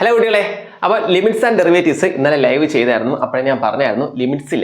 Hello കുട്ടികളെ അപ്പോൾ limits and derivatives ഇന്നലെ ലൈവ് ചെയ്തായിരുന്നു. അപ്പോഴേ ഞാൻ പറഞ്ഞായിരുന്നു ലിമിറ്റ്സിൽ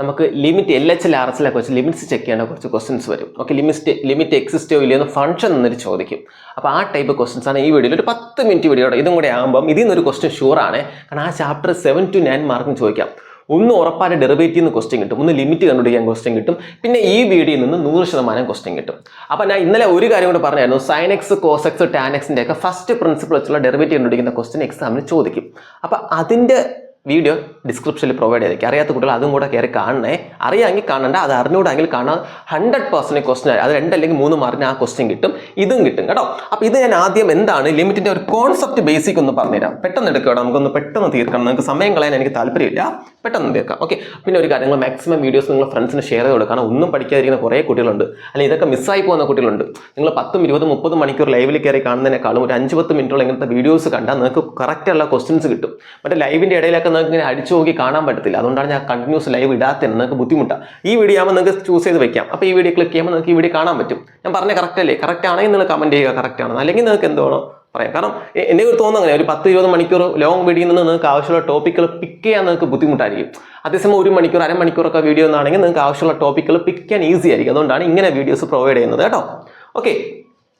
നമുക്ക് limit L H L R H ഒക്കെ ലിമിറ്റ്സ് ചെക്ക് ചെയ്യേണ്ട കുറച്ച് ക്വസ്റ്റൻസ് വരും. ഓക്കെ ലിമിറ്റ് ലിമിറ്റ് എക്സിസ്റ്റോ ഇല്ലയോ എന്ന് ഫംഗ്ഷൻ എന്നൊരു ചോദിക്കും. അപ്പോൾ ആ ടൈപ്പ് ക്വസ്റ്റൻസ് ആണ് ഈ വീഡിയോയിൽ ഒരു പത്ത് മിനിറ്റ് വീഡിയോ ഇതും കൂടെ ആകുമ്പം ഇതിൽ നിന്നൊരു ക്വസ്റ്റൻ ആണ്. കാരണം ആ ചാപ്റ്റർ സെവൻ ടു നയൻ മാർക്കിന് ചോദിക്കാം. ഒന്ന് ഉറപ്പായിട്ട് ഡെറിവേറ്റീവ് നിന്ന് ക്വസ്റ്റ്യൻ കിട്ടും. ഒന്ന് ലിമിറ്റ് കണ്ടുപിടിക്കാൻ ക്വസ്റ്റ്യൻ കിട്ടും. പിന്നെ ഈ വീഡിയോയിൽ നിന്ന് നൂറ് ശതമാനം ക്വസ്റ്റ്യൻ കിട്ടും. അപ്പോൾ ഞാൻ ഇന്നലെ ഒരു കാര്യം കൂടെ പറഞ്ഞായിരുന്നു. സൈനക്സ് കോസെക്സ് ടാനക്സിന്റെ ഒക്കെ ഫസ്റ്റ് പ്രിൻസിപ്പിൾ വെച്ചുള്ള ഡെറിവേറ്റീവ് കണ്ടുപിടിക്കുന്ന ക്വസ്റ്റ്യൻ എക്സാമിന് ചോദിക്കും. അപ്പോൾ അതിന്റെ വീഡിയോ ഡിസ്ക്രിപ്ഷനിൽ പ്രൊവൈഡ് ചെയ്തേക്കും. അറിയാത്ത കുട്ടികൾ അതും കൂടെ കയറി കാണണേ. അറിയാമെങ്കിൽ കാണണ്ട അത് അറിഞ്ഞൂടെങ്കിൽ കാണാൻ ഹൺഡ്രഡ് പെർസെന്റ് ക്വസ്റ്റൻ അത് രണ്ടല്ലെങ്കിൽ മൂന്ന് മാർക്കിന് ആ ക്വസ്റ്റ്യൻ കിട്ടും ഇതും കിട്ടും കേട്ടോ. അപ്പോൾ ഇത് ഞാൻ ആദ്യം എന്താണ് ലിമിറ്റിന്റെ ഒരു കോൺസെപ്റ്റ് ബേസിക് ഒന്ന് പറഞ്ഞുതരാം. പെട്ടെന്ന് എടുക്കുക നമുക്കൊന്ന് പെട്ടെന്ന് തീർക്കണം. നിങ്ങൾക്ക് സമയം കളയാൻ എനിക്ക് താല്പര്യമില്ല. പെട്ടെന്ന് തീർക്കാം. ഓക്കെ പിന്നെ ഒരു കാര്യം മാക്സിമം വീഡിയോസ് നിങ്ങൾ ഫ്രണ്ട്സിന് ഷെയർ ചെയ്ത് കൊടുക്കണം. ഒന്നും പഠിക്കാതിരിക്കുന്ന കുറേ കുട്ടികളുണ്ട്. അല്ലെങ്കിൽ ഇതൊക്കെ മിസ്സായി പോകുന്ന കുട്ടികളുണ്ട്. നിങ്ങൾ പത്തും ഇരുപതും മുപ്പതും മണിക്കൂർ ലൈവിൽ കയറി കാണുന്നതിനേക്കാളും ഒരു അഞ്ച് പത്ത് മിനിറ്റുള്ള ഇങ്ങനത്തെ വീഡിയോസ് കണ്ടാൽ നിങ്ങൾക്ക് കറക്റ്റ് ഉള്ള ക്വസ്റ്റ്യൻസ് കിട്ടും. മറ്റേ ലൈവിന്റെ ഇടയിലൊക്കെ നിങ്ങൾക്ക് ഇങ്ങനെ അടിച്ചു നോക്കി കാണാൻ പറ്റത്തില്ല. അതുകൊണ്ടാണ് ഞാൻ കണ്ടിന്യൂസ് ലൈവ് ഇടാത്തത് നിങ്ങൾക്ക് ബുദ്ധിമുട്ടാണ് ഈ വീഡിയോ ആകുമ്പോൾ നിങ്ങൾക്ക് ചൂസ് ചെയ്ത് വെക്കാം. അപ്പോൾ ഈ വീഡിയോ ക്ലിക്ക് ചെയ്യുമ്പോൾ നിങ്ങൾക്ക് ഈ വീഡിയോ കാണാൻ പറ്റും. ഞാൻ പറഞ്ഞ കറക്റ്റ് അല്ലേ? കറക്റ്റ് ആണെങ്കിൽ നിങ്ങൾ കമന്റ് ചെയ്യുക കറക്റ്റ് ആണ് അല്ലെങ്കിൽ നിങ്ങൾക്ക് എന്തോണോ പറയാം. കാരണം എ- എന്നെ ഒരു തോന്നുന്നു അങ്ങനെ. ഒരു പത്ത് ഇരുപത് മണിക്കൂർ ലോങ് വീഡിയോയിൽ നിന്ന് നിങ്ങൾക്ക് ആവശ്യമുള്ള ടോപ്പിക്കുകൾ പിക്ക് ചെയ്യാൻ നിങ്ങൾക്ക് ബുദ്ധിമുട്ടായിരിക്കും. അതേസമയം ഒരു മണിക്കൂർ അരമണിക്കൂറൊക്കെ വീഡിയോ എന്നാണെങ്കിൽ നിങ്ങൾക്ക് ആവശ്യമുള്ള ടോപ്പിക്കുകൾ പിക്ക് ചെയ്യാൻ ഈസി ആയിരിക്കും. അതുകൊണ്ടാണ് ഇങ്ങനെ വീഡിയോസ് പ്രൊവൈഡ് ചെയ്യുന്നത് കേട്ടോ. ഓക്കെ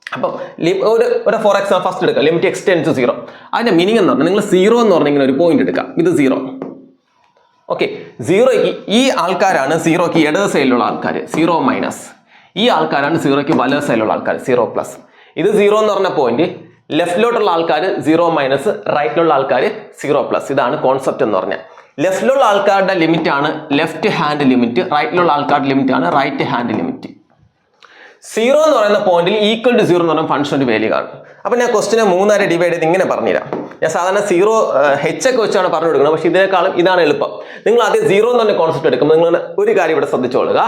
അപ്പം ഒരു ഒരു ഫോർ എക്സാമ്പിൾ ഫസ്റ്റ് എടുക്കുക limit x tends to zero അതിന്റെ മീനിങ് എന്ന് പറഞ്ഞാൽ നിങ്ങൾ സീറോ എന്ന് പറഞ്ഞാൽ ഇങ്ങനെ ഒരു പോയിന്റ് എടുക്കാം ഇത് സീറോ ഓക്കെ സീറോയ്ക്ക് ഈ ആൾക്കാരാണ് സീറോയ്ക്ക് ഇടത് സൈഡിലുള്ള ആൾക്കാർ സീറോ മൈനസ് ഈ ആൾക്കാരാണ് സീറോയ്ക്ക് വലത് സൈഡിലുള്ള ആൾക്കാർ സീറോ പ്ലസ് ഇത് സീറോ എന്ന് പറഞ്ഞ പോയിന്റ് ലെഫ്റ്റിലോട്ടുള്ള ആൾക്കാർ സീറോ മൈനസ് റൈറ്റിലുള്ള ആൾക്കാർ സീറോ പ്ലസ് ഇതാണ് കോൺസെപ്റ്റ് എന്ന് പറഞ്ഞാൽ. ലെഫ്റ്റിലുള്ള ആൾക്കാരുടെ ലിമിറ്റ് ആണ് ലെഫ്റ്റ് ഹാൻഡ് ലിമിറ്റ് റൈറ്റിലുള്ള ആൾക്കാരുടെ ലിമിറ്റ് ആണ് റൈറ്റ് ഹാൻഡ് ലിമിറ്റ് സീറോ എന്ന് പറയുന്ന പോയിന്റിൽ ഈക്വൽ ടു സീറോ എന്ന് പറയുന്ന ഫംഗ്ഷന്റെ വാല്യൂ കാണും. അപ്പം ഞാൻ ക്വസ്റ്റിനെ മൂന്നായിട്ട് ഡിവൈഡ് ചെയ്ത് ഇങ്ങനെ പറഞ്ഞുതരാം. ഞാൻ സാധാരണ സീറോ ഹെച്ച് ഒക്കെ വെച്ചാണ് പറഞ്ഞു കൊടുക്കുന്നത്. പക്ഷേ ഇതിനേക്കാളും ഇതാണ് എളുപ്പം. നിങ്ങൾ ആദ്യം സീറോ എന്ന് പറഞ്ഞ കോൺസെപ്റ്റ് എടുക്കുമ്പോൾ നിങ്ങൾ ഒരു കാര്യം ഇവിടെ ശ്രദ്ധിച്ചോളുക.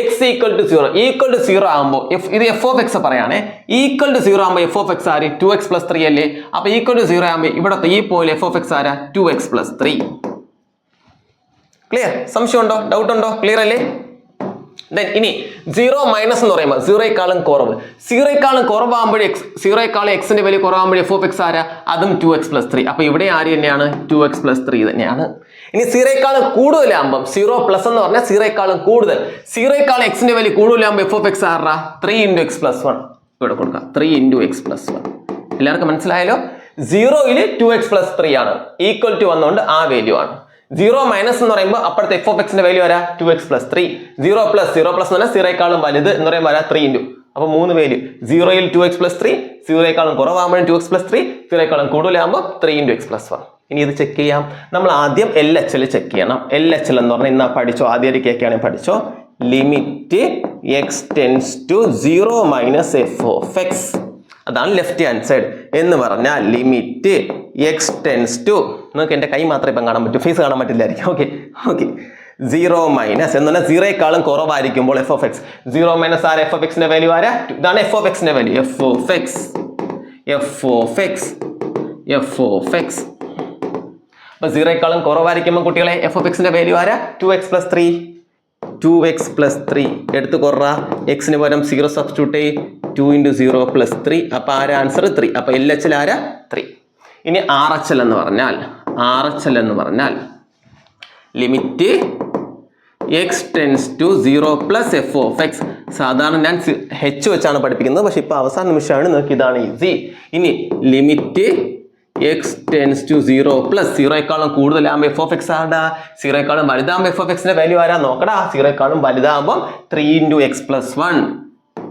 X equal to zero equal to zero ആകുമ്പോൾ എഫ് ഇത് എഫ് ഓഫ് എക്സ് പറയുകയാണെ ഈക്വൽ ടു സീറോ ആകുമ്പോൾ എഫ് ഓഫ് എക്സ് ആര്? ടു എക്സ് പ്ലസ് ത്രീ അല്ലേ? അപ്പോൾ ഈക്വൽ ടു സീറോ ആകുമ്പോൾ ഇവിടുത്തെ ഈ പോയിന്റ് എഫ് ഓഫ് എക്സ് ആരാ? Two x plus three clear സംശയമുണ്ടോ? ഡൗട്ട് ഉണ്ടോ? ക്ലിയർ അല്ലേ? ദെൻ ഇനി സീറോ മൈനസ് എന്ന് പറയുമ്പോൾ സീറോയെക്കാളും കുറവ്. സീറോയെക്കാളും കുറവാകുമ്പോഴേ എക്സ് സീറോയെക്കാളും എക്സിന്റെ വില കുറവാകുമ്പോഴേ എഫ് ഓഫ് എക്സ് ആരാ? അതും ടു എക്സ് പ്ലസ് ത്രീ അപ്പോൾ ഇവിടെ ആര് തന്നെയാണ്? ടു എക്സ് പ്ലസ് ത്രീ തന്നെയാണ്. ഇനി സീറോയെക്കാളും കൂടുതലാകുമ്പം സീറോ പ്ലസ് എന്ന് പറഞ്ഞാൽ സീറോയെക്കാളും കൂടുതൽ. സീറോയെക്കാളും എക്സിന്റെ വില കൂടുതലാകുമ്പോൾ f of x ആറാ three into x plus one ഇവിടെ കൊടുക്കാം. Three into x plus one എല്ലാവർക്കും മനസ്സിലായല്ലോ? സീറോയിൽ ടു എക്സ് പ്ലസ് ത്രീ ആണ്. ഈക്വൽ ടു വന്നുകൊണ്ട് ആ വാല്യൂ ആണ്. സീറോ മൈനസ് എന്ന് പറയുമ്പോൾ അപ്പോഴത്തെ എഫ് ഓഫ് എക്സിന്റെ വാല്യൂ വരാ two x plus three zero plus zero plus എന്ന് പറഞ്ഞാൽ സീറോയെക്കാളും വലുത് എന്ന് പറയുമ്പോൾ വരാ ത്രീ ഇന്റു. അപ്പോൾ മൂന്ന് വാല്യൂ സീറോയിൽ ടു എക്സ് പ്ലസ് ത്രീ സീറോയെക്കാളും കുറവാകുമ്പോഴും ടു എക്സ് പ്ലസ് ത്രീ സീറോയെക്കാളും കൂടുതലാകുമ്പോൾ three into x plus one ഇനി ഇത് ചെക്ക് ചെയ്യാം. നമ്മൾ ആദ്യം എൽ എച്ച് എൽ ചെക്ക് ചെയ്യണം. എൽ എച്ച് എൽ എന്ന് പറഞ്ഞാൽ ഇന്നാ പഠിച്ചോ? ആദ്യമായിട്ട് കേൾക്കുകയാണെങ്കിൽ പഠിച്ചോ? Limit x tends to zero minus f of x അതാണ് ലെഫ്റ്റ് ഹാൻഡ് സൈഡ് എന്ന് പറഞ്ഞാൽ ലിമിറ്റ് എക്സ് ടെൻസ് ടു നിങ്ങൾക്ക് എന്റെ കൈ മാത്രമേ ഇപ്പം കാണാൻ പറ്റൂ. ഫേസ് കാണാൻ പറ്റില്ലായിരിക്കും. ഓക്കെ ഓക്കെ സീറോ മൈനസ് എന്ന് പറഞ്ഞാൽ സീറോയെക്കാളും കുറവായിരിക്കുമ്പോൾ f of x zero minus R f of എക്സിന്റെ വാല്യൂ ആരാ? ഇതാണ് എഫ് ഓഫ് എക്സിന്റെ value f of x f of x f of x അപ്പൊ സീറോയെക്കാളും കുറവായിരിക്കുമ്പോൾ കുട്ടികളെ എഫ് ഓഫ് എക്സിന്റെ വാല്യൂ ആരാ? Two x plus three two x plus three എടുത്ത് കുറ എക്സിന് പകരം zero substitute two into zero plus three അപ്പോൾ ആരാ ആൻസർ ത്രീ അപ്പോൾ എൽ എച്ച് എൽ ആരാ? ത്രീ ഇനി ആർ എച്ച് എൽ എന്ന് പറഞ്ഞാൽ ആർ എച്ച് എൽ എന്ന് പറഞ്ഞാൽ limit x tends to zero plus f of x സാധാരണ ഞാൻ ഹെച്ച് വെച്ചാണ് പഠിപ്പിക്കുന്നത്. പക്ഷെ ഇപ്പോൾ അവസാന നിമിഷമാണ്. നിങ്ങൾക്ക് ഇതാണ് ഈസി ഇനി limit x tends to zero plus സീറോയെക്കാളും കൂടുതലാകുമ്പോൾ എഫ് ഓഫ് എക്സ് ആടാ. സീറോയെക്കാളും വലുതാകുമ്പോൾ എഫ് ഓഫ് എക്സിന്റെ വാല്യൂ ആരാ? നോക്കടാ. സീറോയെക്കാളും വലുതാകുമ്പോൾ three into x plus one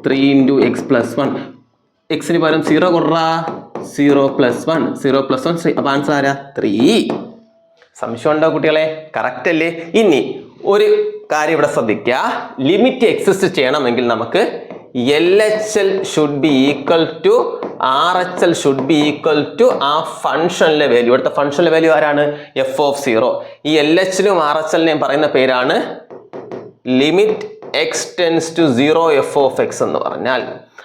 three into x plus one എക്സിന് പകരം zero കൊടുറാ zero plus one zero plus one അപ്പോൾ ആൻസർ ആരാ? ത്രീ സംശയം ഉണ്ടോ കുട്ടികളെ? കറക്റ്റ് അല്ലേ? ഇനി ഒരു കാര്യം ഇവിടെ ശ്രദ്ധിക്കുക ലിമിറ്റ് എക്സിസ്റ്റ് ചെയ്യണമെങ്കിൽ നമുക്ക് L H L should be equal to R H L should be equal to ആ ഫംഗ്ഷനിലെ വാല്യൂ ഇവിടുത്തെ ഫംഗ്ഷനിലെ വാല്യൂ ആരാണ്? എഫ് ഓഫ് സീറോ ഈ എൽ എച്ചിനും ആർ എച്ച് എല്ലിനെയും പറയുന്ന പേരാണ് limit x tends to zero f of x എന്ന് പറഞ്ഞാൽ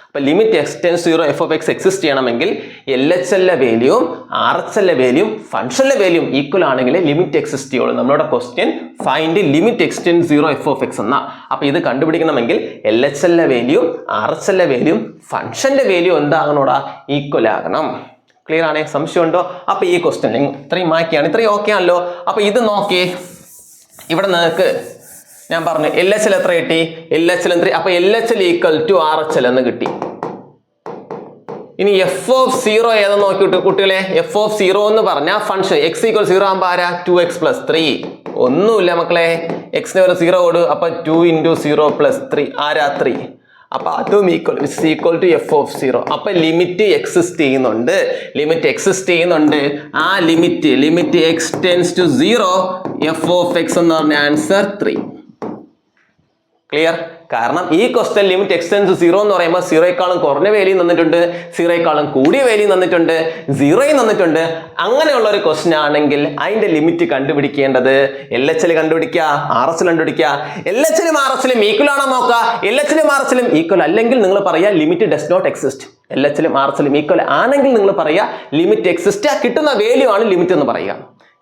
അപ്പൊ limit x tends zero f of x exist ചെയ്യണമെങ്കിൽ എൽ എച്ച് എല്ലെ വാല്യൂവും ആർ എച്ച് എല്ലെ വാല്യൂവും ഫംഗ്ഷനിലെ വാല്യൂവും ഈക്വൽ ആണെങ്കിൽ ലിമിറ്റ് എക്സിസ്റ്റ് ചെയ്യുള്ളൂ. നമ്മുടെ question find limit x tends zero f of x എന്നാ. അപ്പൊ ഇത് കണ്ടുപിടിക്കണമെങ്കിൽ എൽ എച്ച് എല്ലെ വാല്യൂവും ആർ എച്ച് എല്ലെ വാല്യൂവും ഫംഗ്ഷന്റെ വാല്യൂ എന്താകണോടാ? ഈക്വൽ ആകണം. ക്ലിയർ ആണേ? സംശയം ഉണ്ടോ അപ്പൊ ഈ ക്വസ്റ്റ്യൻ ഇത്രയും മാക്കിയാണ് ഇത്രയും ഓക്കെ ആണല്ലോ. അപ്പൊ ഇത് നോക്കി ഇവിടെ നിങ്ങൾക്ക് ഞാൻ പറഞ്ഞു എൽ എച്ച് എൽ എത്ര കിട്ടി? എൽ എച്ച് എൽ ത്രീ അപ്പൊ L H L equal to R H L എന്ന് കിട്ടി. ഇനി എഫ് ഓഫ് സീറോ ഏതെന്ന് നോക്കിയിട്ട് കുട്ടികളെ? എഫ് ഓഫ് സീറോ എന്ന് പറഞ്ഞാൽ ഫംഗ്ഷൻ എക്സ് ഈക്വൽ സീറോ ആകുമ്പോൾ ആരാ? ടു എക്സ് പ്ലസ് ത്രീ ഒന്നുമില്ല മക്കളെ. എക്സിന് ഒരു സീറോ കൊടു. അപ്പൊ two into zero plus three ആരാ ത്രീ അപ്പൊ അതും equal it's equal to f of zero അപ്പൊ ലിമിറ്റ് എക്സിസ്റ്റ് ചെയ്യുന്നുണ്ട്. ലിമിറ്റ് എക്സിസ്റ്റ് ചെയ്യുന്നുണ്ട്. ആ limit limit x tends to zero f of x എന്ന് പറഞ്ഞ ആൻസർ ത്രീ ക്ലിയർ കാരണം ഈ ക്വസ്റ്റൻ ലിമിറ്റ് എക്സ്റ്റൻസ് സീറോ എന്ന് പറയുമ്പോൾ സീറോയെക്കാളും കുറഞ്ഞ വേലയും നിന്നിട്ടുണ്ട് സീറോയെക്കാളും കൂടിയ വേലയും തന്നിട്ടുണ്ട് സീറോയും തന്നിട്ടുണ്ട് അങ്ങനെയുള്ള ഒരു ക്വസ്റ്റൻ ആണെങ്കിൽ അതിന്റെ ലിമിറ്റ് കണ്ടുപിടിക്കേണ്ടത് എൽ എച്ച് എൽ കണ്ടുപിടിക്കുക ആർ എസ് കണ്ടുപിടിക്കുക. എൽ എച്ച് എല്ലും ആർ എസ് എല്ലും ഈക്വൽ ആണോ നോക്കുക? എൽ എച്ച് എല്ലും ആർ എസ് എല്ലും ഈക്വൽ അല്ലെങ്കിൽ നിങ്ങൾ പറയുക limit does not exist L H എല്ലും ആർ എസ് എല്ലും ഈക്വൽ ആണെങ്കിൽ നിങ്ങൾ പറയുക ലിമിറ്റ് എക്സിസ്റ്റ് കിട്ടുന്ന വേല്യൂ ആണ് ലിമിറ്റ് എന്ന് പറയുക.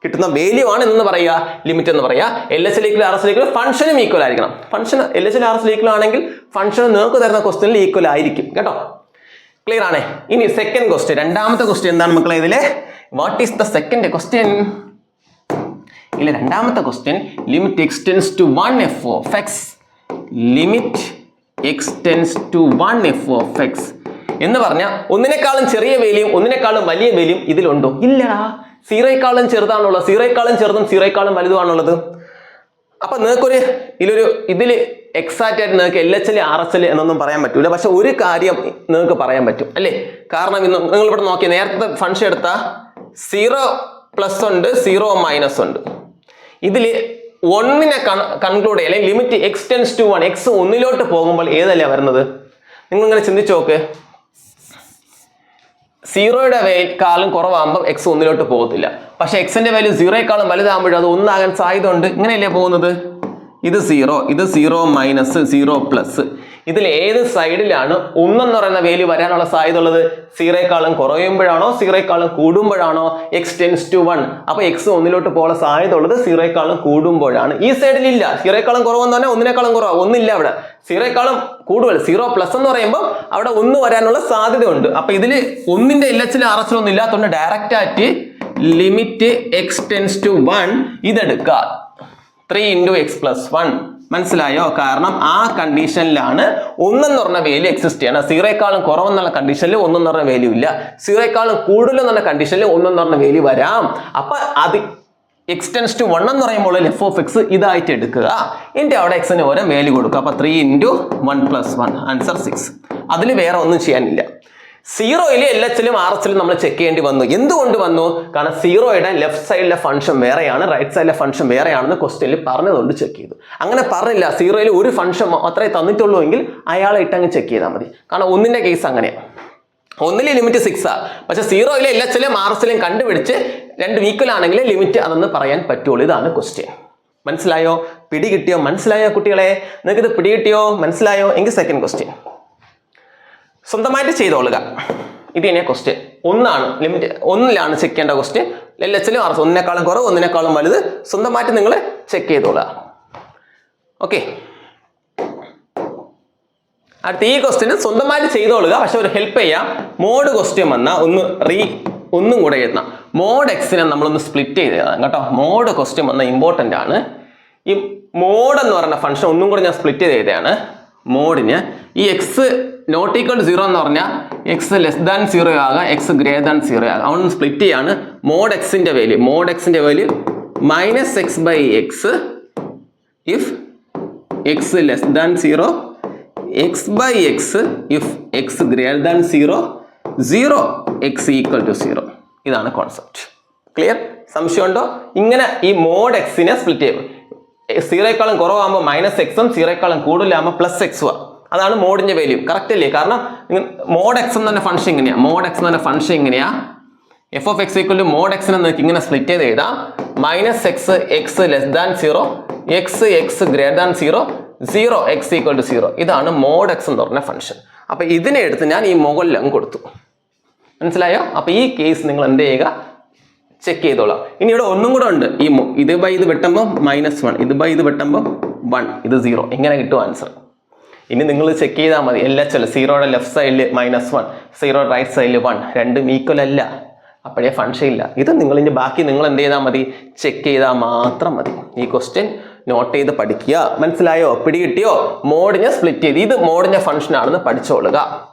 കിട്ടുന്ന വാല്യൂ ആണ് എന്ന് പറയുക ലിമിറ്റ് എന്ന് പറയുക. L S L equal R S equal ഫംഗ്ഷനും ഈക്വൽ ആയിരിക്കണം. Function L S L R S equal ആണെങ്കിൽ ഫംഗ്ഷൻ നിങ്ങൾക്ക് തരുന്ന ക്വസ്റ്റനിൽ ഈക്വൽ ആയിരിക്കും. കേട്ടോ? ക്ലിയർ ആണേ? ഇനി സെക്കൻഡ് ക്വസ്റ്റ്യൻ രണ്ടാമത്തെ ക്വസ്റ്റ്യൻ എന്താണ് മക്കളെ ഇതിൽ what is the second question ഇല്ല രണ്ടാമത്തെ question limit x tends to one f of x limit x tends to one f of x എന്ന് പറഞ്ഞാൽ ഒന്നിനേക്കാളും ചെറിയ വേലിയും ഒന്നിനേക്കാളും വലിയ വേലിയും ഇതിലുണ്ടോ? ഇല്ലടാ. സീറോയെക്കാളും ചെറുതാണുള്ളത്. സീറേക്കാളും ചെറുതും സീറേക്കാളും വലുതുമാണുള്ളത്. അപ്പൊ നിങ്ങൾക്കൊരു ഇതിലൊരു ഇതിൽ എക്സാക്റ്റ് ആയിട്ട് നിങ്ങൾക്ക് L H L R S L എന്നൊന്നും പറയാൻ പറ്റൂല. പക്ഷെ ഒരു കാര്യം നിങ്ങൾക്ക് പറയാൻ പറ്റും. അല്ലേ? കാരണം ഇന്ന് നിങ്ങൾ ഇവിടെ നോക്കി നേരത്തെ ഫംഗ്ഷൻ എടുത്ത സീറോ പ്ലസ് ഉണ്ട് സീറോ മൈനസ് ഉണ്ട്. ഇതിൽ ഒന്നിനെ കൺക്ലൂഡ് ചെയ്യാം. അല്ലെങ്കിൽ limit x tends to one x ഒന്നിലോട്ട് പോകുമ്പോൾ ഏതല്ലേ വരുന്നത്? നിങ്ങൾ ഇങ്ങനെ ചിന്തിച്ചു നോക്ക്. സീറോയുടെ കാലം കുറവാകുമ്പോൾ എക്സ് ഒന്നിലോട്ട് പോകത്തില്ല. പക്ഷെ എക്സിന്റെ വാല്യൂ സീറോയെക്കാളും വലുതാകുമ്പോഴും അത് ഒന്നാകാൻ സാധ്യത ഉണ്ട് ഇങ്ങനെയല്ലേ പോകുന്നത്? ഇത് സീറോ ഇത് സീറോ മൈനസ് സീറോ പ്ലസ് ഇതിൽ ഏത് സൈഡിലാണ് ഒന്നെന്ന് പറയുന്ന വാല്യൂ വരാനുള്ള സാധ്യത ഉള്ളത് സീറോയെക്കാളും കുറയുമ്പോഴാണോ സീറോയെക്കാളും കൂടുമ്പോഴാണോ? എക്സ് ടെൻസ് ടു വൺ അപ്പൊ എക്സ് ഒന്നിലോട്ട് പോകാൻ സാധ്യത ഉള്ളത് സീറോയെക്കാളും കൂടുമ്പോഴാണ്. ഈ സൈഡിൽ ഇല്ല സീറോയെക്കാളും കുറവെന്ന് പറഞ്ഞാൽ ഒന്നിനേക്കാളും കുറവാണ് ഒന്നില്ല അവിടെ. സീറോയെക്കാളും കൂടുതൽ. സീറോ പ്ലസ് എന്ന് പറയുമ്പോൾ അവിടെ ഒന്ന് വരാനുള്ള സാധ്യത ഉണ്ട് അപ്പൊ ഇതിൽ ഒന്നിന്റെ എച്ചിലും ആർ ഒന്നും ഇല്ലാത്തതുകൊണ്ട് ഡയറക്റ്റ് ആയിട്ട് limit x tends to one ഇതെടുക്കുക three into x plus one മനസ്സിലായോ? കാരണം ആ കണ്ടീഷനിലാണ് ഒന്നെന്ന് പറഞ്ഞ വാല്യൂ എക്സിസ്റ്റ് ചെയ്യണം. സീറോയെക്കാളും കുറവെന്നുള്ള കണ്ടീഷനിൽ ഒന്നെന്ന് പറഞ്ഞ വാല്യൂ ഇല്ല. സീറോയെക്കാളും കൂടുതൽ എന്നുള്ള കണ്ടീഷനിൽ ഒന്നെന്ന് പറഞ്ഞ വാല്യൂ വരാം. അപ്പൊ അത് എക്സ്റ്റെൻസ് ടു വൺ എന്ന് പറയുമ്പോൾ എഫ് ഓഫ് എക്സ് ഇതായിട്ട് എടുക്കുക. എന്റെ അവിടെ എക്സിന് ഓരോ വാല്യൂ കൊടുക്കുക. അപ്പൊ three into one plus one answer six അതിൽ വേറെ ഒന്നും ചെയ്യാനില്ല. സീറോയിൽ എൽ എച്ചിലും ആർ എച്ചിലും നമ്മൾ ചെക്ക് ചെയ്യേണ്ടി വന്നു. എന്തുകൊണ്ട് വന്നു? കാരണം സീറോയുടെ ലെഫ്റ്റ് സൈഡിലെ ഫംഗ്ഷൻ വേറെയാണ് റൈറ്റ് സൈഡിലെ ഫംഗ്ഷൻ വേറെയാണെന്ന് ക്വസ്റ്റ്യനിൽ പറഞ്ഞതുകൊണ്ട് ചെക്ക് ചെയ്തു. അങ്ങനെ പറഞ്ഞില്ല. സീറോയിൽ ഒരു ഫംഗ്ഷൻ മാത്രമേ തന്നിട്ടുള്ളൂ എങ്കിൽ അയാളെ ഇട്ടങ്ങ് ചെക്ക് ചെയ്താൽ മതി. കാരണം ഒന്നിന്റെ കേസ് അങ്ങനെയാണ് ഒന്നിലെ ലിമിറ്റ് സിക്സ് ആ. പക്ഷെ സീറോയിലെ എൽ എച്ചിലും ആർ എച്ചിലും കണ്ടുപിടിച്ച് രണ്ട് ഈക്വൽ ആണെങ്കിൽ ലിമിറ്റ് അതെന്ന് പറയാൻ പറ്റുള്ളൂ. ഇതാണ് ക്വസ്റ്റ്യൻ മനസ്സിലായോ? പിടി കിട്ടിയോ? മനസ്സിലായോ കുട്ടികളെ? നിങ്ങൾക്ക് ഇത് പിടി കിട്ടിയോ? മനസ്സിലായോ? എങ്കിൽ സെക്കൻഡ് ക്വസ്റ്റ്യൻ സ്വന്തമായിട്ട് ചെയ്തോളുക. ഇത് തന്നെ ക്വസ്റ്റ്യൻ ഒന്നാണ് ലിമിറ്റ് ഒന്നിലാണ് ചെക്ക് ചെയ്യേണ്ട ക്വസ്റ്റ്യൻ എൽ എച്ചിലും ആർ ഒന്നിനേക്കാളും കുറവ് ഒന്നിനേക്കാളും വലുത്. സ്വന്തമായിട്ട് നിങ്ങൾ ചെക്ക് ചെയ്തോളുക. ഓക്കെ അടുത്ത ഈ ക്വസ്റ്റ്യന് സ്വന്തമായിട്ട് ചെയ്തോളുക. പക്ഷെ ഒരു ഹെൽപ്പ് ചെയ്യാം. മോഡ് ക്വസ്റ്റ്യൻ വന്നാൽ ഒന്ന് റീ ഒന്നും കൂടെ എഴുതണം. മോഡ് എക്സിനെ നമ്മളൊന്ന് സ്പ്ലിറ്റ് ചെയ്ത് എഴുതാം കേട്ടോ. മോഡ് ക്വസ്റ്റ്യൻ വന്ന ഇമ്പോർട്ടന്റ് ആണ്. ഈ മോഡ് എന്ന് പറഞ്ഞ ഫംഗ്ഷൻ ഒന്നും കൂടെ ഞാൻ സ്പ്ലിറ്റ് ചെയ്ത് എഴുതുകയാണ് മോഡിന് ഈ എക്സ് നോട്ട് ഈക്വൽ സീറോ എന്ന് പറഞ്ഞാൽ എക്സ് ലെസ് ദാൻ സീറോ ആകാം. എക്സ് ഗ്രേറ്റർ ദാൻ സീറോ ആകാം. അതുകൊണ്ട് സ്പ്ലിറ്റ് ചെയ്യാണ്. മോഡ് എക്സിന്റെ വാല്യൂ മോഡ് എക്സിന്റെ value minus x by x if x less than zero x by x if x greater than zero zero x equal to zero ഇതാണ് concept clear സംശയമുണ്ടോ? ഇങ്ങനെ ഈ mode എക്സിനെ split ചെയ്യും. സീറോയെക്കാളും കുറവാകുമ്പോൾ minus എക്സും സീറോയെക്കാളും കൂടുതലാകുമ്പോൾ plus എക്സും അതാണ് മോഡിന്റെ value correct അല്ലേ? കാരണം മോഡ് എക്സ് എന്ന് തന്നെ ഫംഗ്ഷൻ ഇങ്ങനെയാ. മോഡ് എക്സ് എന്ന് തന്നെ ഫംഗ്ഷൻ ഇങ്ങനെയാ. F of x equal to mod എക്സിനെ നിങ്ങൾക്ക് ഇങ്ങനെ സ്പ്ലിറ്റ് ചെയ്ത് എഴുതാം. Minus x x less than zero x x greater than zero zero x equal to zero ഇതാണ് മോഡ് എക്സ് എന്ന് പറഞ്ഞ ഫംഗ്ഷൻ അപ്പോൾ ഇതിനെ എടുത്ത് ഞാൻ ഈ മുകളിലും കൊടുത്തു. മനസ്സിലായോ? അപ്പൊ ഈ കേസ് നിങ്ങൾ എന്ത് ചെയ്യുക? ചെക്ക് ചെയ്തോളാം. ഇനി ഇവിടെ ഒന്നും കൂടെ ഉണ്ട്. ഈ ഇത് ബൈ ഇത് വെട്ടുമ്പോൾ മൈനസ് വൺ ഇത് ബൈ ഇത് വെട്ടുമ്പോൾ വൺ ഇത് സീറോ ഇങ്ങനെ കിട്ടും ആൻസർ ഇനി നിങ്ങൾ ചെക്ക് ചെയ്താൽ മതി. എല്ലാ ചില സീറോയുടെ ലെഫ്റ്റ് സൈഡിൽ മൈനസ് വൺ സീറോ റൈറ്റ് സൈഡിൽ വൺ രണ്ടും ഈക്വൽ അല്ല. അപ്പോഴേ ഫംഗ്ഷൻ ഇല്ല. ഇത് നിങ്ങൾ ഇനി ബാക്കി നിങ്ങൾ എന്ത് ചെയ്താൽ മതി? ചെക്ക് ചെയ്താൽ മാത്രം മതി. ഈ ക്വസ്റ്റ്യൻ നോട്ട് ചെയ്ത് പഠിക്കുക. മനസ്സിലായോ? പിടികിട്ടിയോ? മോഡിനെ സ്പ്ലിറ്റ് ചെയ്ത്. ഇത് മോഡിന്റെ ഫംഗ്ഷൻ ആണെന്ന് പഠിച്ചോളുക.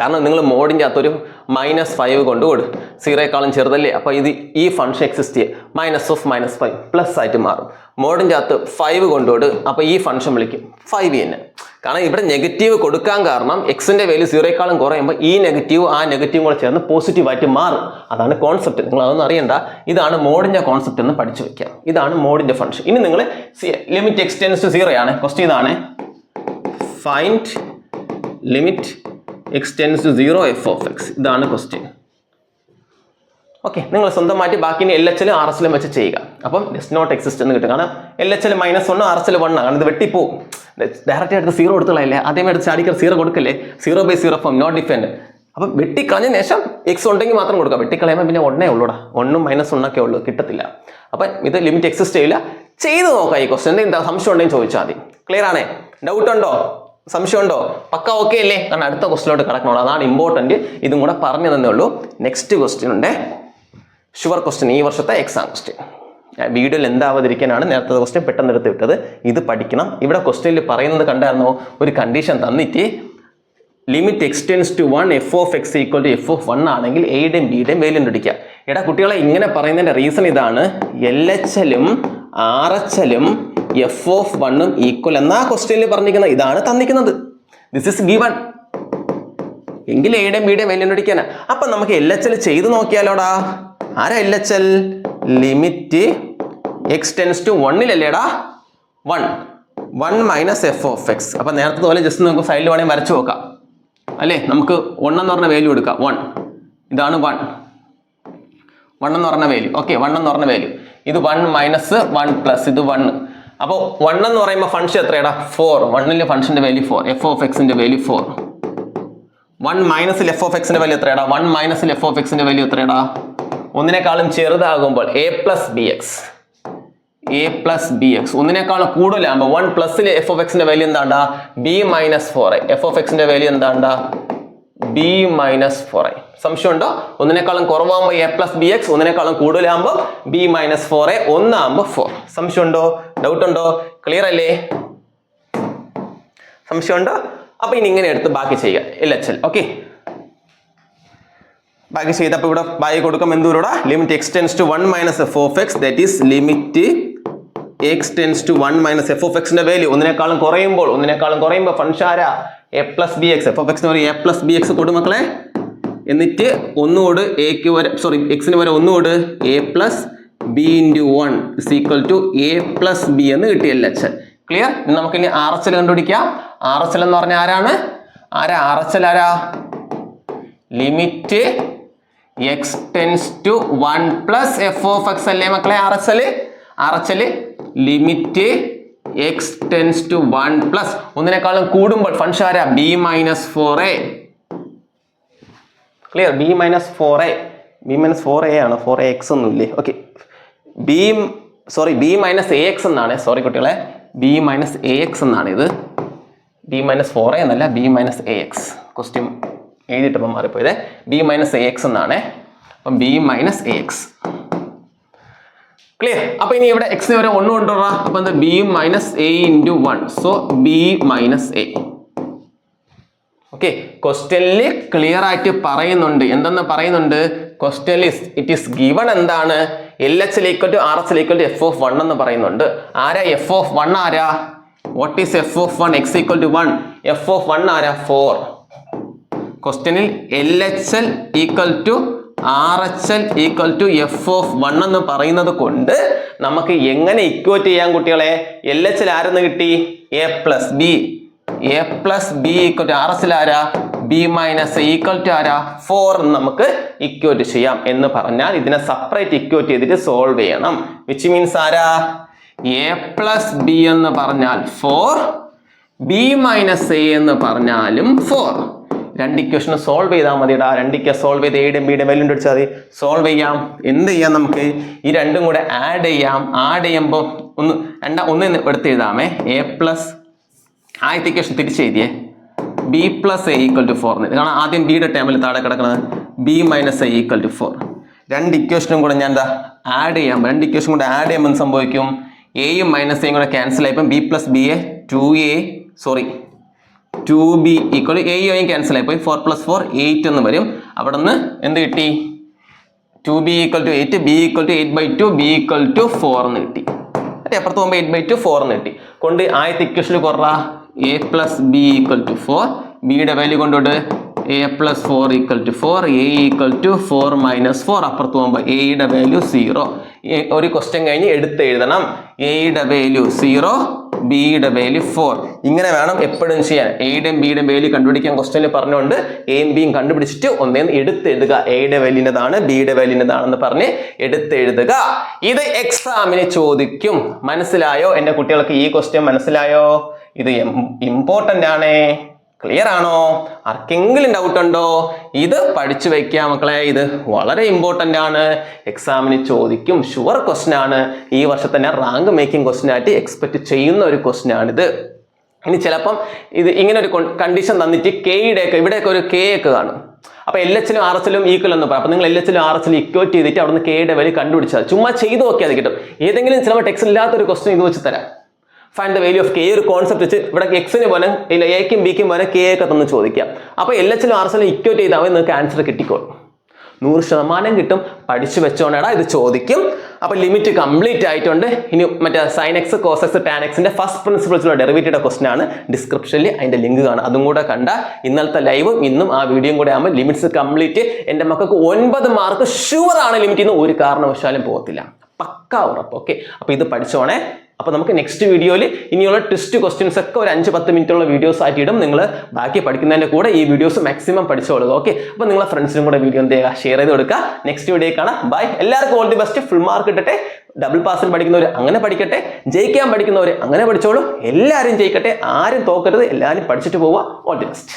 കാരണം നിങ്ങൾ മോഡിന്റെ അകത്തൊരു മൈനസ് ഫൈവ് കൊണ്ട് കൊടു. സീറോയെക്കാളും ചെറുതല്ലേ? അപ്പോൾ ഇത് ഈ ഫംഗ്ഷൻ എക്സിസ്റ്റ് ചെയ്യുക minus of minus five plus ആയിട്ട് മാറും. മോഡിന്റെ അകത്ത് ഫൈവ് കൊണ്ടുപോട് അപ്പോൾ ഈ ഫംഗ്ഷൻ വിളിക്കും. ഫൈവ് തന്നെ കാരണം ഇവിടെ നെഗറ്റീവ് കൊടുക്കാൻ കാരണം എക്സിന്റെ വാല്യൂ സീറോയെക്കാളും കുറയുമ്പോൾ ഈ നെഗറ്റീവ് ആ നെഗറ്റീവ് കൂടെ ചേർന്ന് പോസിറ്റീവായിട്ട് മാറും. അതാണ് കോൺസെപ്റ്റ് നിങ്ങൾ അതൊന്നും അറിയണ്ട. ഇതാണ് മോഡിന്റെ കോൺസെപ്റ്റ് എന്ന് പഠിച്ചു വെക്കാം. ഇതാണ് മോഡിന്റെ ഫംഗ്ഷൻ ഇനി നിങ്ങൾ limit x tends to zero ആണ് ക്വസ്റ്റ്യൻ ഇതാണ്. Find limit x tends to zero f of x ഇതാണ് ക്വസ്റ്റ്യൻ ഓക്കെ നിങ്ങൾ സ്വന്തമായിട്ട് ബാക്കി L H L R S എല്ലും വെച്ച് ചെയ്യുക. അപ്പം ഡിസ് നോട്ട് എക്സിസ്റ്റ് എന്ന് കിട്ടും. കാരണം എൽ എച്ച് എൽ മൈനസ് വണ്ണും ആർ എസ് എൽ വണ്ണാണ് കാരണം ഇത് വെട്ടിപ്പോവും. ഡയറക്റ്റ് ആയിട്ട് സീറോ എടുത്തുള്ളതല്ലേ അതേ എടുത്ത് ചാടിക്കർ സീറോ കൊടുക്കല്ലേ? Zero by zero form not defined അപ്പം വെട്ടിക്കളഞ്ഞ ശേഷം എക്സ് ഉണ്ടെങ്കിൽ മാത്രം കൊടുക്കുക വെട്ടിക്കളയുമ്പോൾ പിന്നെ ഒന്നേ ഉള്ളൂടാ. ഒന്നും മൈനസ് ഒന്നൊക്കെ ഉള്ളൂ. കിട്ടത്തില്ല. അപ്പം ഇത് ലിമിറ്റ് എക്സിസ്റ്റ് ചെയ്യില്ല. ചെയ്ത് നോക്കാം ഈ ക്വസ്റ്റൻ എന്താ സംശയം ഉണ്ടെങ്കിൽ ചോദിച്ചാൽ മതി. ക്ലിയർ ആണേ? ഡൗട്ട് ഉണ്ടോ? സംശയമുണ്ടോ? പക്ക ഓക്കെ അല്ലേ? കാരണം അടുത്ത ക്വസ്റ്റിലോട്ട് കിടക്കണോ? അതാണ് ഇമ്പോർട്ടന്റ് ഇതും കൂടെ പറഞ്ഞു തന്നേ ഉള്ളൂ. നെക്സ്റ്റ് ക്വസ്റ്റ്യൻ ഉണ്ട്. ഷുവർ ക്വസ്റ്റ്യൻ ഈ വർഷത്തെ എക്സാം ക്വസ്റ്റ്യൻ വീഡിയോയിൽ എന്താവാതിരിക്കാനാണ് നേരത്തെ ക്വസ്റ്റ്യൻ പെട്ടെന്ന് എടുത്ത് വിട്ടത്. ഇത് പഠിക്കണം. ഇവിടെ ക്വസ്റ്റ്യനിൽ പറയുന്നത് കണ്ടായിരുന്നോ? ഒരു കണ്ടീഷൻ തന്നിട്ട് limit x tends to one f of x equal to f of one ആണെങ്കിൽ എയുടെയും ബിയുടെയും വേലും പിടിക്കുക എടാ കുട്ടികളെ ഇങ്ങനെ പറയുന്നതിന്റെ റീസൺ ഇതാണ്. എൽ എച്ച് എല്ലും ആർ എച്ച് എല്ലും എഫ് ഓഫ് വണ്ണും ഈക്വൽ എന്നാ ക്വസ്റ്റ്യനിൽ പറഞ്ഞിരിക്കുന്നത് ഇതാണ് തന്നിരിക്കുന്നത്. ദിസ് ഇസ് ഗിവൺ എങ്കിൽ എയുടെയും ബിയുടെയും വലിയ പിടിക്കാനാ അപ്പൊ നമുക്ക് എൽ എച്ച് എൽ ചെയ്ത് നോക്കിയാലോടാ. ആരാ L H L limit x tends to വണ്ണിലല്ലേടാ one one minus f of x അപ്പൊ നേരത്തെ പോലെ ജസ്റ്റ് നമുക്ക് സൈഡിൽ വേണമെങ്കിൽ വരച്ചു നോക്കാം. അല്ലേ? നമുക്ക് വൺ എന്ന് പറഞ്ഞ വാല്യൂ എടുക്കാം. വൺ ഇതാണ് വൺ വൺ എന്ന് പറഞ്ഞ വാല്യൂ ഓക്കെ വൺ എന്ന് പറഞ്ഞ വാല്യൂ ഇത് വൺ മൈനസ് വൺ പ്ലസ് ഇത് വൺ അപ്പോൾ വൺ എന്ന് പറയുമ്പോൾ ഫംഗ്ഷൻ എത്രയാടാ? ഫോർ വണ്ണിലെ ഫംഗ്ഷന്റെ വാല്യൂ ഫോർ എഫ് ഓഫ് എക്സിന്റെ വാല്യൂ ഫോർ വൺ മൈനസിൽ എഫ് ഓഫ് എക്സിന്റെ വാല്യൂ എത്രയാടാ? വൺ മൈനസിൽ എഫ് ഓഫ് എക്സിന്റെ വാല്യൂ എത്രയാടാ? ഒന്നിനേക്കാളും ചെറുതാകുമ്പോൾ A plus B x A plus B x ഒന്നിനേക്കാളും കൂടുതലാകുമ്പോൾ വൺ പ്ലസ് എഫ് ഓഫ് എക്സിന്റെ value എന്താണ്ടാ? B minus four f of എക്സിന്റെ വാല്യൂ എന്താണ്ടാ? ബി മൈനസ് ഫോർ ഐ സംശയമുണ്ടോ? ഒന്നിനേക്കാളും കുറവാകുമ്പോൾ എ പ്ലസ് ബി എക്സ് ഒന്നിനേക്കാളും കൂടുതലാകുമ്പോൾ ബി മൈനസ് ഫോർ എ ഒന്നാകുമ്പോൾ ഫോർ സംശയമുണ്ടോ? ഡൗട്ട് ഉണ്ടോ? ക്ലിയർ അല്ലേ? സംശയമുണ്ടോ? അപ്പൊ ഇനി ഇങ്ങനെ എടുത്ത് ബാക്കി ചെയ്യുക. എൽ എച്ച് എൽ ഓക്കെ ബാക്കി ചെയ്തപ്പോൾ ഇവിടെ ബാക്കി കൊടുക്കാം എന്തൂരോടാ limit x tends to one minus f of x that is limit x tends to one minus f of എക്സിന്റെ വാല്യൂ ഒന്നിനേക്കാളും കുറയുമ്പോൾ ഒന്നിനേക്കാളും കുറയുമ്പോൾ ഫംഗ്ഷൻ ആരാ? A plus B x f of എക്സിന് പറയും എ പ്ലസ് ബി എക്സ് കൊടു മക്കളെ. എന്നിട്ട് ഒന്നുകൂട് എക്ക് വരെ സോറി എക്സിന് വരെ ഒന്നുകൂട് A plus B into one is equal to A plus B എന്ന് കിട്ടിയല്ല അച്ഛൻ. ക്ലിയർ ഇനി ആർ എച്ച് എൽ കണ്ടുപിടിക്കാം. ആർ എച്ച് എൽ എന്ന് പറഞ്ഞാൽ ആരാണ്? ആരാ? ആർ എച്ച് എൽ ആരാ? Limit x tends to one plus f of x അല്ലേ മക്കളെ R H L R H L limit x tends to one plus ഒന്നിനേക്കാളും കൂടുമ്പോൾ ഫംഗ്ഷൻ ആരാ? B minus four A clear B minus four A B minus four A ആണ്? Four A x ഒന്നുമില്ലേ okay B sorry B minus A x എന്നാണ്. Sorry കുട്ടികളെ. B minus A x എന്നാണ് ഇത്. B minus four A എന്നല്ല B minus A x question എഴുതിയിട്ടപ്പോൾ മാറിപ്പോയത്. B minus A x എന്നാണ്. അപ്പം B minus A x clear അപ്പൊ ഇനി ഇവിടെ എക്സിന് വരെ ഒന്ന് കൊണ്ടുവരാ അപ്പൊ എന്താ? B minus A into one so B minus A okay ക്വസ്റ്റ്യനിൽ ക്ലിയർ ആയിട്ട് പറയുന്നുണ്ട്. എന്തെന്ന് പറയുന്നുണ്ട്? Question is it is given എന്താണ്? L H equal to R H equal to F of one എന്ന് പറയുന്നുണ്ട്. ആരാ? എഫ് ഓഫ് വൺ ആരാ? What is F of one x equal to one F of one ആരാ? Four ക്വസ്റ്റ്യനിൽ L H L equal to R H L equal to F of one എന്ന് പറയുന്നത് കൊണ്ട് നമുക്ക് എങ്ങനെ ഇക്വേറ്റ് ചെയ്യാൻ കുട്ടികളെ? എൽ എച്ച് ആരെന്ന് കിട്ടി? A plus B A plus B equal to R S ആരാ? ബി മൈനസ് ഈക്വൽ ടു ആരാ? ഫോർ എന്ന് നമുക്ക് ഇക്വേറ്റ് ചെയ്യാം എന്ന് പറഞ്ഞാൽ ഇതിനെ സെപ്പറേറ്റ് ഇക്വേറ്റ് ചെയ്തിട്ട് സോൾവ് ചെയ്യണം. വിച്ച് മീൻസ് ആരാ? എ പ്ലസ് ബി എന്ന് പറഞ്ഞാൽ ഫോർ ബി മൈനസ് എ എന്ന് പറഞ്ഞാലും ഫോർ രണ്ട് ഇക്വേഷൻ സോൾവ് ചെയ്താൽ മതി മതിടാ രണ്ട് ഇക്വ സോൾവ് ചെയ്ത് എയുടെയും ബിയുടെയും വാല്യൂ അടിച്ചാൽ മതി. സോൾവ് ചെയ്യാം. എന്ത് ചെയ്യാം നമുക്ക്? ഈ രണ്ടും കൂടെ ആഡ് ചെയ്യാം. ആഡ് ചെയ്യുമ്പോൾ ഒന്ന് രണ്ടാ ഒന്ന് എടുത്ത് എഴുതാമേ. എ പ്ലസ് ആദ്യത്തെ ഇക്വേഷൻ തിരിച്ച് എഴുതിയേ. B plus A equal to four കാരണം ആദ്യം ബിയുടെ ടേമിൽ താഴെ കിടക്കുന്നത് B minus A equal to four രണ്ട് ഇക്വേഷനും കൂടെ ഞാൻ എന്താ ആഡ് ചെയ്യാം. രണ്ട് ഇക്വേഷൻ കൂടെ ആഡ് ചെയ്യുമ്പോൾ സംഭവിക്കും? എയും മൈനസ് എയും കൂടെ ക്യാൻസൽ ആയപ്പം B plus B A two A sorry two B equal A യും ക്യാൻസൽ ആയിപ്പോയി ഫോർ പ്ലസ് ഫോർ എയ്റ്റ് എന്ന് വരും. അവിടെ നിന്ന് എന്ത് കിട്ടി? Two B equal to eight B equal to eight by two B equal to four എന്ന് കിട്ടി. അല്ലേ? അപ്പുറത്ത് പോകുമ്പോൾ എയ്റ്റ് ബൈ ടു ഫോർ എന്ന് കിട്ടി. കൊണ്ട് ആദ്യത്തെ ഇക്വേഷനിൽ കുറ A plus B equal to four ബിയുടെ value കൊണ്ടോട്ട് A plus four equal to four A equal to four minus four അപ്പുറത്ത് പോകുമ്പോൾ എയുടെ വാല്യൂ സീറോ ഒരു ക്വസ്റ്റ്യൻ കഴിഞ്ഞ് എടുത്ത് എഴുതണം. എയുടെ വാല്യൂ സീറോ ബിയുടെ വാല്യൂ ഫോർ ഇങ്ങനെ വേണം എപ്പോഴും ചെയ്യാൻ. എയുടെയും ബിയുടെയും വാല്യൂ കണ്ടുപിടിക്കാൻ ക്വസ്റ്റനിൽ പറഞ്ഞുകൊണ്ട് എയും ബിയും കണ്ടുപിടിച്ചിട്ട് ഒന്നേന്ന് എടുത്തെഴുതുക. എയുടെ വാല്യൂനതാണ് ബിയുടെ വാല്യൂനതാണെന്ന് പറഞ്ഞ് എടുത്തെഴുതുക. ഇത് എക്സാമിന് ചോദിക്കും. മനസ്സിലായോ? എന്റെ കുട്ടികൾക്ക് ഈ ക്വസ്റ്റ്യൻ മനസ്സിലായോ? ഇത് ഇമ്പോർട്ടന്റ് ആണേ. ക്ലിയർ ആണോ? ആർക്കെങ്കിലും ഡൗട്ട് ഉണ്ടോ? ഇത് പഠിച്ചു വെക്കുക മക്കളെ ഇത് വളരെ ഇമ്പോർട്ടന്റ് ആണ്. എക്സാമിന് ചോദിക്കും ഷുവർ ക്വസ്റ്റ്യൻ ആണ്. ഈ വർഷത്തെ തന്നെ റാങ്ക് മേക്കിംഗ് ക്വസ്റ്റ്യൻ ആയിട്ട് എക്സ്പെക്ട് ചെയ്യുന്ന ഒരു ക്വസ്റ്റ്യൻ ആണിത്. ഇനി ചിലപ്പം ഇത് ഇങ്ങനെ ഒരു കണ്ടീഷൻ തന്നിട്ട് കെയുടെ ഒക്കെ ഇവിടെയൊക്കെ ഒരു കെ ഒക്കെ കാണും. അപ്പൊ എൽ എച്ചിലും ആർ എസിലും ഈക്വൽ എന്ന് പറയാം. അപ്പോൾ നിങ്ങൾ എൽ എച്ചിലും ആർ എസിലും ഇക്വേറ്റ് ചെയ്തിട്ട് അവിടുന്ന് കെയുടെ വലിയ കണ്ടുപിടിച്ചാൽ ചുമ്മാ ചെയ്ത് നോക്കിയാൽ കിട്ടും. ഏതെങ്കിലും ചിലപ്പോൾ ടെക്സ്റ്റ് ഇല്ലാത്തൊരു ക്വസ്റ്റ്യൻ ഇത് വെച്ച് തരാം. Find the value of K ഒരു കോൺസെപ്റ്റ് വെച്ച് ഇവിടെ എക്സിന് പോലെ ഇല്ല എക്കും ബിക്കും പോലെ കെ ഒക്കെ തന്ന് ചോദിക്കാം. അപ്പോൾ എൽ എച്ചിലും ആർ എസിലും ഇക്വേറ്റ് ചെയ്താൽ മതി നിങ്ങൾക്ക് ആൻസർ കിട്ടിക്കോളും. നൂറ് ശതമാനം കിട്ടും പഠിച്ചു വെച്ചോണേടാ ഇത് ചോദിക്കും. അപ്പോൾ ലിമിറ്റ് കംപ്ലീറ്റ് ആയിട്ടുണ്ട്. ഇനി മറ്റേ sine x cos x tan എക്സിന്റെ ഫസ്റ്റ് പ്രിൻസിപ്പിൾസിലുള്ള ഡെറിവേറ്റീവ് ക്വസ്റ്റൻ ആണ്. ഡിസ്ക്രിപ്ഷനിൽ അതിന്റെ ലിങ്ക് കാണാം. അതും കൂടെ കണ്ട ഇന്നലത്തെ ലൈവും ഇന്നും ആ വീഡിയോയും കൂടെ ആകുമ്പോൾ ലിമിറ്റ്സ് കംപ്ലീറ്റ് എന്റെ മക്കൾക്ക് ഒൻപത് മാർക്ക് ഷുവർ ആണ് ലിമിറ്റ് ഇന്ന് ഒരു കാരണവശാലും പോകത്തില്ല. പക്ക ഉറപ്പ് ഓക്കെ അപ്പോൾ ഇത് പഠിച്ചോണേ. അപ്പോൾ നമുക്ക് നെക്സ്റ്റ് വീഡിയോയിൽ ഇനിയുള്ള ടെസ്റ്റ് ക്വസ്റ്റ്യൻസ് ഒക്കെ ഒരു അഞ്ച് പത്ത് മിനിറ്റുള്ള വീഡിയോസ് ആയിട്ട് ഇടും നിങ്ങൾ ബാക്കി പഠിക്കുന്നതിന്റെ കൂടെ ഈ വീഡിയോസ് മാക്സിമം പഠിച്ചോളൂ ഓക്കെ അപ്പോൾ നിങ്ങളെ ഫ്രണ്ട്സിനും കൂടെ വീഡിയോ എന്ത് ചെയ്യുക? ഷെയർ ചെയ്ത് കൊടുക്കുക. നെക്സ്റ്റ് വീഡിയോ കാണാം. ബൈ എല്ലാവർക്കും all the best full mark ഇട്ടട്ടെ double പാസിൽ പഠിക്കുന്നവർ അങ്ങനെ പഠിക്കട്ടെ. ജയിക്കാൻ പഠിക്കുന്നവർ അങ്ങനെ പഠിച്ചോളൂ. എല്ലാവരും ജയിക്കട്ടെ. ആരും തോക്കരുത്. എല്ലാവരും പഠിച്ചിട്ട് പോവുക. All the best